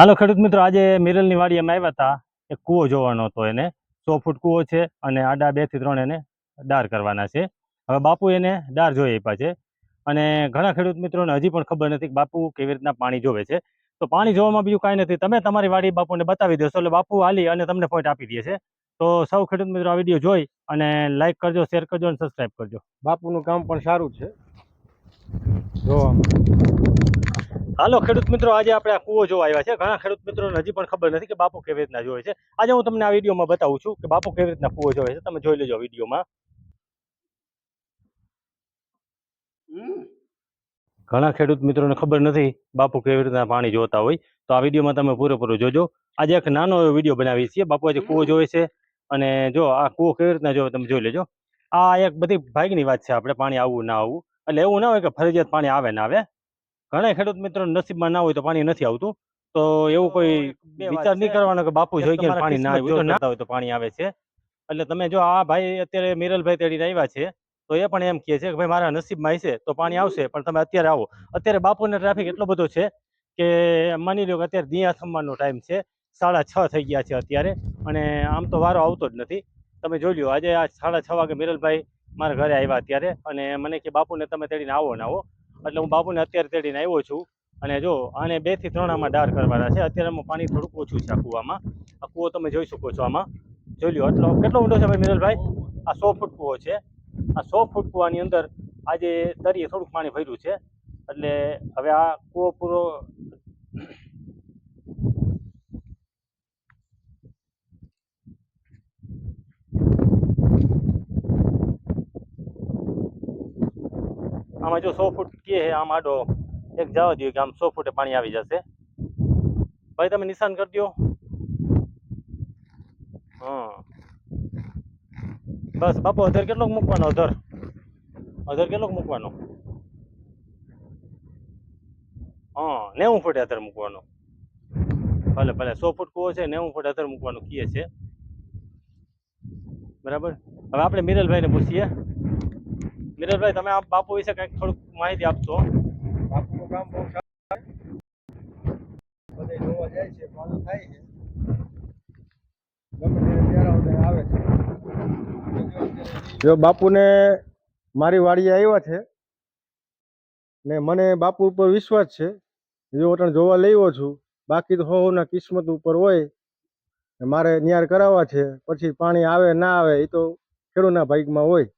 હાલો ખેડૂત મિત્રો, આજે મિરલની વાડી અમે આવ્યા હતા. એક કૂવો જોવાનો હતો એને. સો ફૂટ કૂવો છે અને આડા બેથી ત્રણ એને ડાર કરવાના છે. હવે બાપુ એને ડાર જોઈ આપ્યા છે. અને ઘણા ખેડૂત મિત્રોને હજી પણ ખબર નથી કે બાપુ કેવી રીતના પાણી જોવે છે. તો પાણી જોવામાં બીજું કાંઈ નથી. તમે તમારી વાડી બાપુને બતાવી દેશો. એટલે બાપુ હાલી અને તમને પોઈન્ટ આપી દે છે. તો સૌ ખેડૂત મિત્રો, આ વીડિયો જોઈ અને લાઈક કરજો શેર કરજો અને સબસ્ક્રાઈબ કરજો. બાપુનું કામ પણ સારું છે. જોવા. હાલો ખેડૂત મિત્રો આજે આપણે આ કૂવો જોવા આવ્યા છે. ઘણા ખેડૂત મિત્રોને હજી પણ ખબર નથી કે બાપુ કેવી રીતના જોવે છે. આજે હું તમને આ વિડીયોમાં બતાવું છું કે બાપુ કેવી રીતના કૂવો જોવે છે. તમે જોઈ લેજો વિડીયોમાં. ઘણા ખેડૂત મિત્રોને ખબર નથી બાપુ કેવી રીતના પાણી જોતા હોય. તો આ વિડીયોમાં તમે પૂરેપૂરો જોજો. આજે એક નાનો એવો વીડિયો બનાવી છીએ. બાપુ આજે કૂવો જોવે છે અને જો આ કૂવો કેવી રીતના જોવે તમે જોઈ લેજો. આ એક બધી ભાગની વાત છે આપણે પાણી આવવું ના આવવું. એટલે એવું ના હોય કે ફરજિયાત પાણી આવે ના આવે. ઘણા ખેડૂત મિત્રો નસીબમાં ના હોય તો પાણી નથી આવતું. તો એવું કોઈ વિચાર નહીં કરવાનો કે બાપુ જોઈ ગયા પાણી ના આવ્યું ના હોય તો પાણી આવે છે. એટલે તમે જો આ ભાઈ અત્યારે મિરલભાઈ તેડીને આવ્યા છે તો એ પણ એમ કહે છે કે ભાઈ મારા નસીબમાં હશે તો પાણી આવશે પણ તમે અત્યારે આવો. અત્યારે બાપુને ટ્રાફિક એટલો બધો છે કે માની લો કે અત્યારે દિયા થમવાનો ટાઈમ છે. સાડા છ થઈ ગયા છે અત્યારે અને આમ તો વારો આવતો જ નથી. તમે જોઈ લ્યો આજે આ સાડા છ વાગે મિરલભાઈ મારા ઘરે આવ્યા અત્યારે અને મને કે બાપુને તમે તેડીને આવો ને આવો. એટલે હું બાપુને અત્યારે તેડીને આવ્યો છું. અને જો, આને બેથી ત્રણ આમાં ડાર કરવાના છે. અત્યારે આમાં પાણી થોડુંક ઓછું છે આ કૂવામાં આ કૂવો તમે જોઈ શકો છો આમાં. જોઈ લ્યો એટલો કેટલો ઊંડો છે ભાઈ મિરલભાઈ? આ સો ફૂટ કૂવો છે. આ સો ફૂટ કૂવાની અંદર આજે તરીએ થોડુંક પાણી ભર્યું છે. એટલે હવે આ કૂવો પૂરો આમાં જો સો ફૂટ કે હે, આમ આડો એક જવા દો કે આમ સો ફૂટે પાણી આવી જશે. ભાઈ, તમે નિશાન કરી દો હા. બસ, બાપુ, અધર કેટલોક મૂકવાનો, અધર? અધર કેટલોક મૂકવાનો? હા, નેવું ફૂટે અધર મૂકવાનો. ભલે ભલે, સો ફૂટ કૂવો છે, નેવું ફૂટ અધર મૂકવાનું કીએ છે. બરાબર? હવે આપણે મિરલભાઈને પૂછીએ. મિરલભાઈ તમે આ બાપુ વિશે કંઈક થોડુંક માહિતી આપશો? બાપુનું કામ બહુ સારું છે બધે જોવા જાય છે પાણી થાય છે. આવે છે. જો બાપુને મારી વાડીએ આવ્યા છે ને મને બાપુ ઉપર વિશ્વાસ છે જો વટણ જોવા લેવો છું બાકી તો હોના કિસ્મત ઉપર હોય મારે ન્યાર કરાવવા છે પછી પાણી આવે ના આવે એ તો ખેડૂતના ભાગમાં હોય.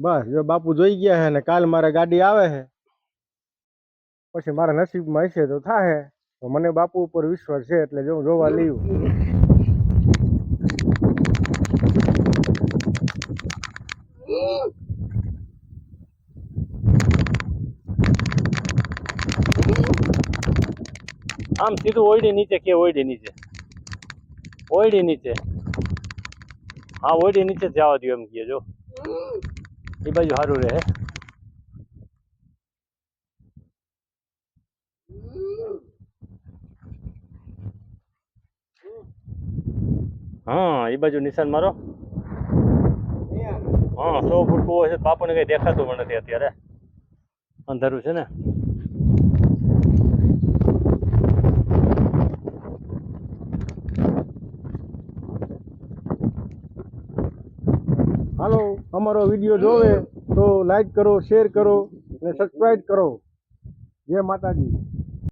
બસ, જો બાપુ જોઈ ગયા છે ને કાલ મારે ગાડી આવે છે પછી મારા નસીબમાં હશે તો થાય તો મને બાપુ ઉપર વિશ્વાસ છે, એટલે જો હું જોવા લઈ આમ સીધું ઓયડી નીચે કે ઓયડી નીચે? ઓયડી નીચે? હા, ઓયડી નીચે જ જવા દો એમ કહે, જો. એ બાજુ સારું રહે. હા એ બાજુ નિશાન મારો. હા સો ફૂટ કુવો છે બાપુને કઈ દેખાતું પણ નથી અત્યારે. અંધારું છે ને? હાલો અમારો વીડિયો જોવે તો લાઈક કરો શેર કરો અને સબસ્ક્રાઈબ કરો. જય માતાજી.